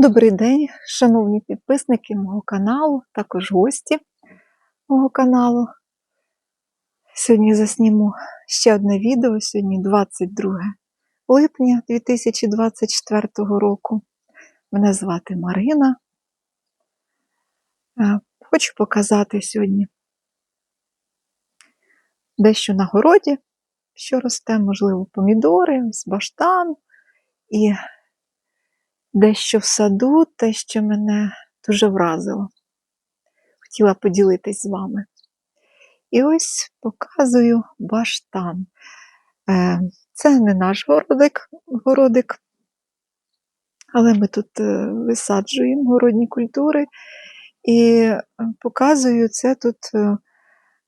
Добрий день, шановні підписники мого каналу, також гості мого каналу. Сьогодні засніму ще одне відео. Сьогодні 22 липня 2024 року. Мене звати Марина. Е, Хочу показати сьогодні дещо на городі, що росте, можливо, помідори, баштан і дещо в саду, те, що мене дуже вразило. Хотіла поділитись з вами. І ось показую баштан. Е, Це не наш городик, городик, але ми тут е, висаджуємо городні культури. І показую це тут е,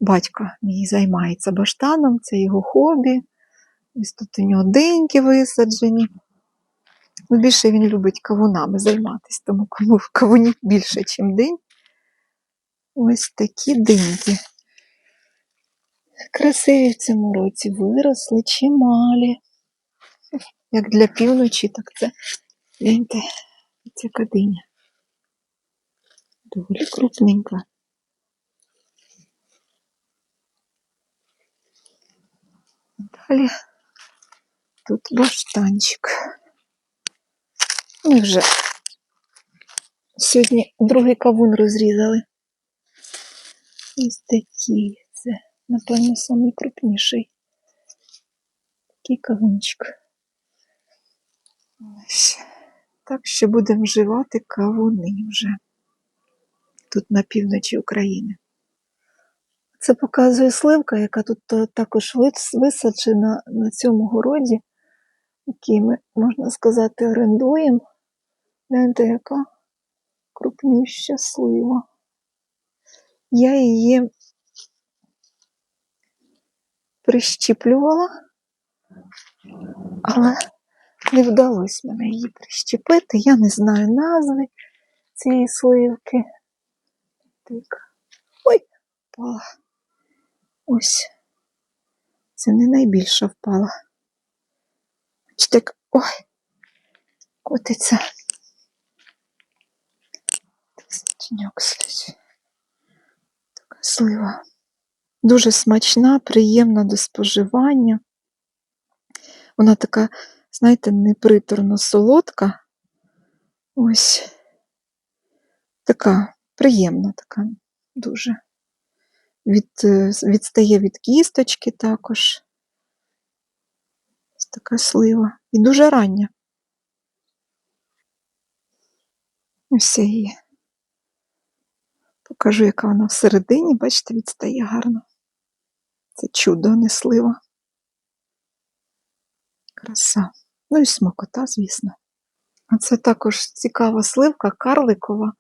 батько мій займається баштаном, це його хобі. Ось тут у нього деньки висаджені. Ну, Більше він любить кавунами займатися, тому кому кавунів більше, ніж день. Ось такі диньки. Красиві в цьому році виросли чималі. Як для півночі, так це гляньте, ця кадиня. Доволі крупненька. Далі тут баштанчик. Ми вже сьогодні другий кавун розрізали. Ось такий. Це, напевно, найкрупніший. Такий кавунчик. Ось. Так що будемо вживати кавуни вже. Тут на півночі України. Це показує сливка, яка тут е, також висаджена на цьому городі, який ми, можна сказати, орендуємо. Гляньте, яка крупніша слива. Я її прищіплювала, але не вдалося мене її прищепити. Я не знаю назви цієї сливки. Так. Ой, впала. Ось. Це не найбільша впала. Бачите, ой, котиться. Тіньок слізь. Така слива. Дуже смачна, приємна до споживання. Вона така, знаєте, неприторно солодка. Ось така приємна, така дуже. Від, е, відстає від кісточки також. Така слива. І дуже рання. Ось її. Покажу, яка вона всередині, бачите, відстає гарно. Це чудо, не слива. Краса. Ну і смакота, звісно. А це також цікава сливка, карликова.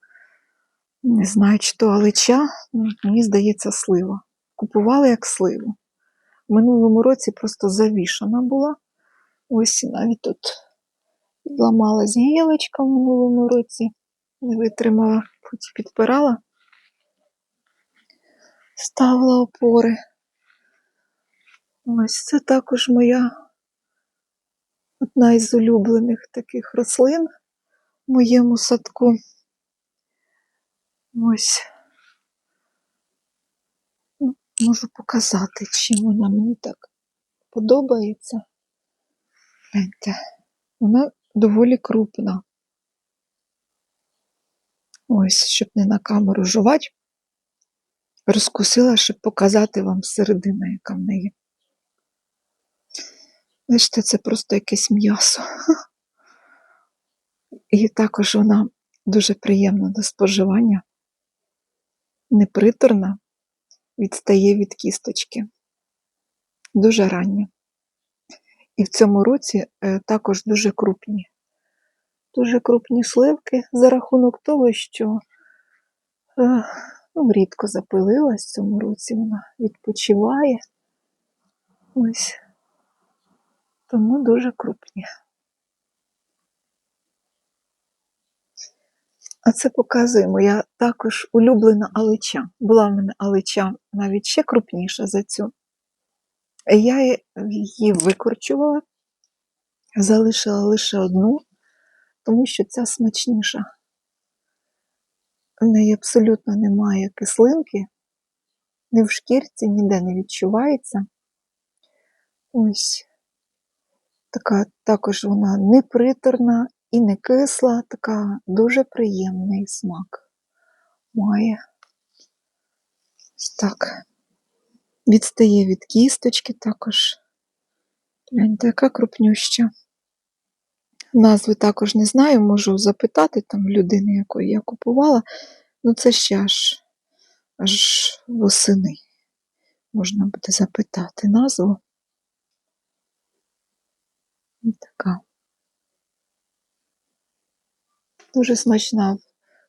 Не знаю, чи то алича, ну, мені здається, слива. Купували як сливу. В минулому році просто завішана була. Ось навіть тут підламалась гілочка в минулому році, не витримала, потім підпирала, ставила опори. Ось це також моя одна із улюблених таких рослин в моєму садку. Ось. Ну, Можу показати, чим вона мені так подобається. Гляньте, вона доволі крупна. Ось, щоб не на камеру жувати, розкусила, щоб показати вам середина, яка в неї. Бачите, це просто якесь м'ясо. І також вона дуже приємна до споживання, неприторна, відстає від кісточки. Дуже рання. І в цьому році е, також дуже крупні. Дуже крупні сливки за рахунок того, що е, ну, рідко запилилась в цьому році, вона відпочиває. Ось. Тому дуже крупні. А це показує моя також улюблена алича. Була в мене алича навіть ще крупніша за цю. Я її викорчувала, залишила лише одну, тому що ця смачніша. В неї абсолютно немає кислинки, ні в шкірці, ніде не відчувається. Ось така також вона не приторна і не кисла, така дуже приємний смак має. Так. Відстає від кісточки також. Гляньте, яка крупнюща. Назви також не знаю, можу запитати там людини, якої я купувала. Ну, це ще аж, аж восени. Можна буде запитати назву. Ось така. Дуже смачна.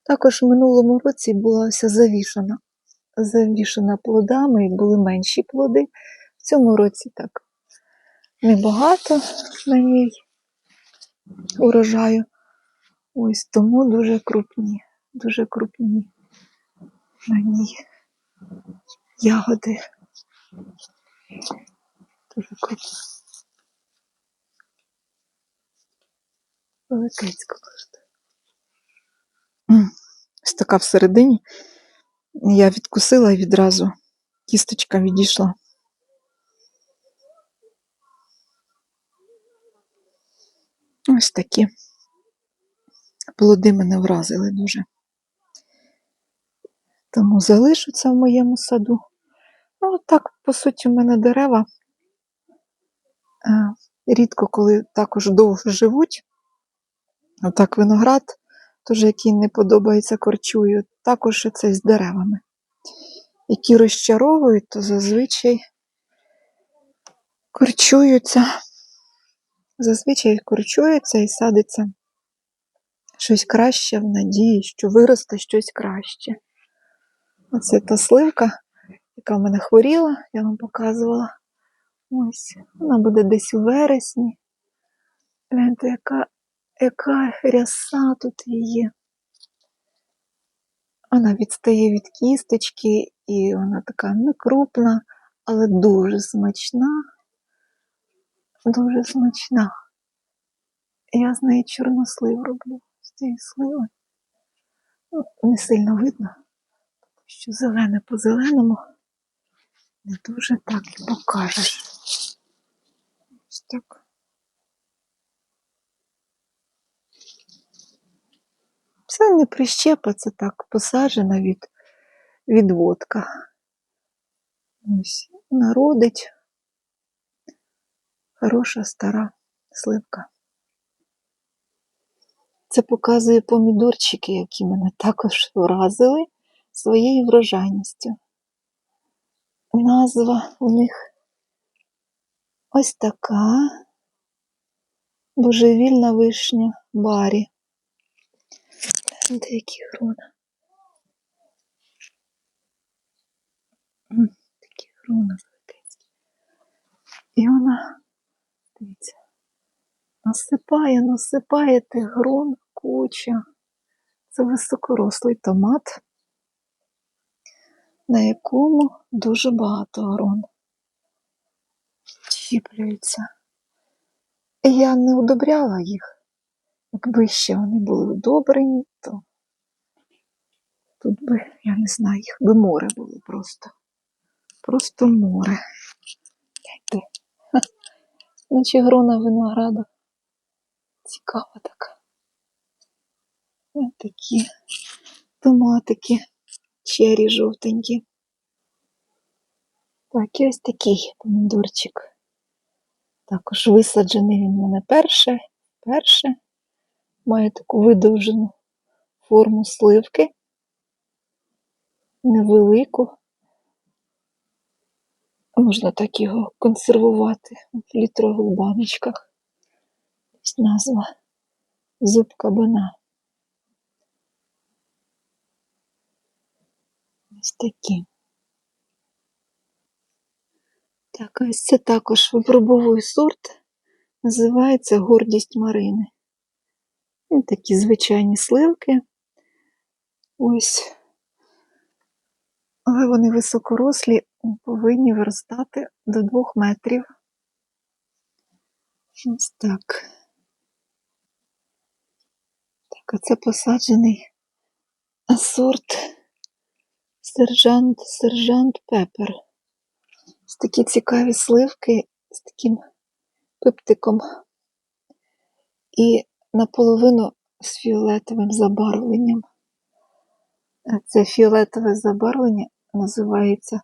Також в минулому році була вся завішана. Завішана плодами, і були менші плоди. В цьому році так небагато на ній урожаю. Ось тому дуже крупні, дуже крупні на ній ягоди. Дуже крупні. Великецька просто. Ось така всередині. Я відкусила і відразу кісточка відійшла. Ось такі. Плоди мене вразили дуже. Тому залишаться в моєму саду. Ну, так, по суті, в мене дерева. е, Рідко коли також довго живуть. Отак виноград, теж який не подобається, корчую, також це з деревами. Які розчаровують, то зазвичай корчуються. Зазвичай корчуються і садиться щось краще в надії, що виросте щось краще. Оце та сливка, яка в мене хворіла, я вам показувала. Ось, вона буде десь у вересні. Гляньте, яка, яка ряса тут є. Вона відстає від кісточки, і вона така не крупна, але дуже смачна. Дуже смачна. Я з неї чорнослив роблю з цієї сливи. Ну, не сильно видно, тому що зелене по зеленому не дуже так і покажеш. Ось так. Це не прищепа, це так посаджена від відводка. Ось народить. Хороша стара сливка. Це показує помідорчики, які мене також вразили своєю врожайністю. Назва у них ось така божевільна вишня барі. Гляньте, які грона. Такі грона великецькі. І вона, дивіться, насипає, насипає тих грон куча. Це високорослий томат, на якому дуже багато грон чіплюються. І я не удобряла їх. Якби ще вони були удобрені, то тут би, я не знаю, їх би море було просто. Просто море. Наче грона винограда. Цікава така. Ось такі томатики, чері жовтенькі. Так, і ось такий помідорчик. Також висаджений він в мене перше, перше. Має таку видовжену форму сливки. Невелику. Можна так його консервувати в літрових баночках. Ось назва зуб кабана. Ось такі. Так, ось це також випробовий сорт. Називається гордість Марини. Ось такі звичайні сливки. Ось. Але вони високорослі, повинні виростати до двох метрів. Ось так. Так, Це посаджений сорт сержант, сержант Пепер. Ось такі цікаві сливки з таким пиптиком. І наполовину з фіолетовим забарвленням. Це фіолетове забарвлення називається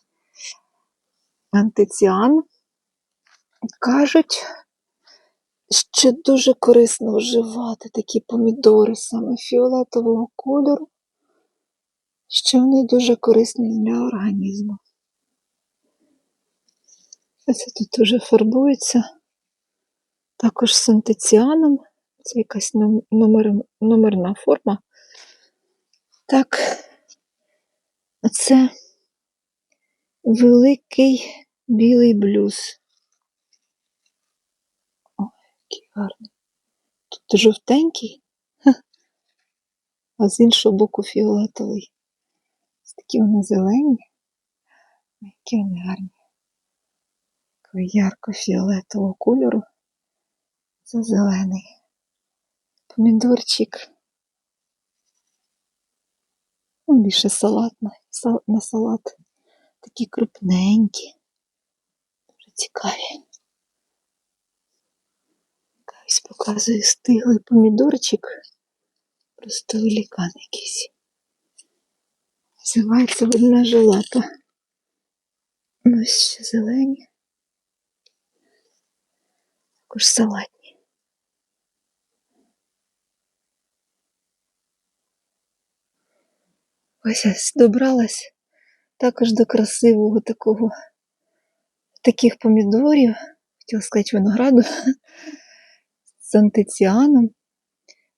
антиціан. Кажуть, що дуже корисно вживати такі помідори саме фіолетового кольору, що вони дуже корисні для організму. Це тут уже фарбується. Також з антиціаном. Це якась номер, номерна форма. Так, це великий білий блюз. О, який гарний. Тут жовтенький, а з іншого боку фіолетовий. Такі вони зелені. Ой, Які вони гарні. Такого ярко-фіолетового кольору. Це зелений. Помідорчик. Ну, більше салатна, сал- на салат. Такі крупненькі. Дуже цікаві. Ось показую стиглий помідорчик. Просто великан якийсь. Називається лапа. Ну, Ось ще зелені. Також салатні. Ось ось добралась також до красивого такого таких помідорів, хотіла сказати винограду з антиціаном.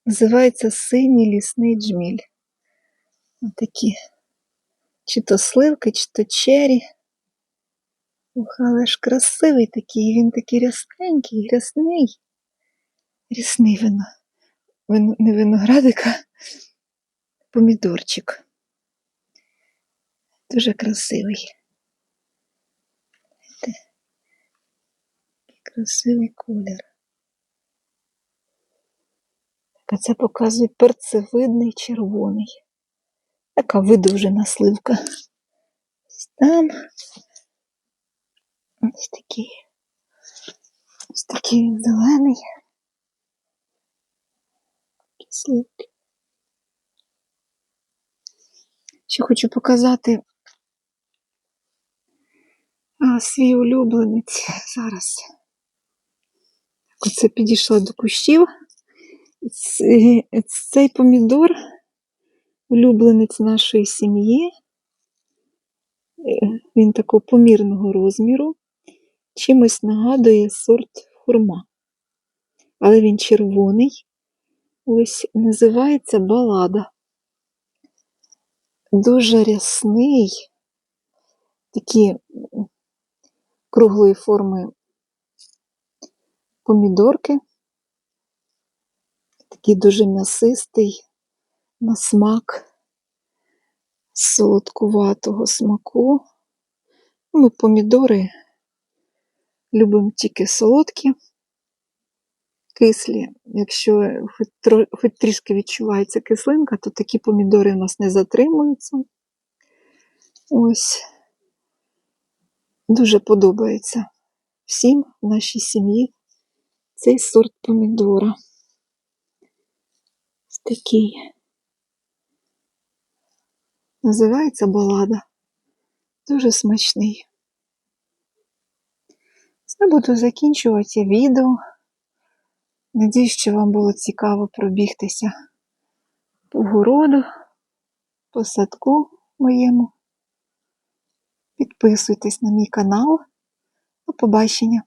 Називається синій лісний джміль. Отакі. Чи то сливки, чи то чері. Ух, але ж красивий такий, він такий рясненький, рясний. Рясний вино. Вин, не виноградик, а помідорчик. Дуже красивий. Який красивий колір. А це показує перцевидний червоний. Така видовжена сливка. Ось там. Ось такий. Ось такий зелений. Такі сливки. Ще хочу показати свій улюбленець зараз. Оце підійшла до кущів. Цей помідор улюбленець нашої сім'ї. Е, Він такого помірного розміру. Чимось нагадує сорт хурма. Але він червоний. Ось називається балада. Дуже рясний, такі круглої форми помідорки. Такий дуже м'ясистий на смак солодкуватого смаку. Ми помідори любимо тільки солодкі, кислі. Якщо хоч, трішки відчувається кислинка, то такі помідори у нас не затримуються. Ось. Дуже подобається всім в нашій сім'ї цей сорт помідора. Такий. Називається балада. Дуже смачний. Це буду закінчувати відео. Надіюсь, що вам було цікаво пробігтися по городу, по садку моєму. Підписуйтесь на мій канал. До побачення!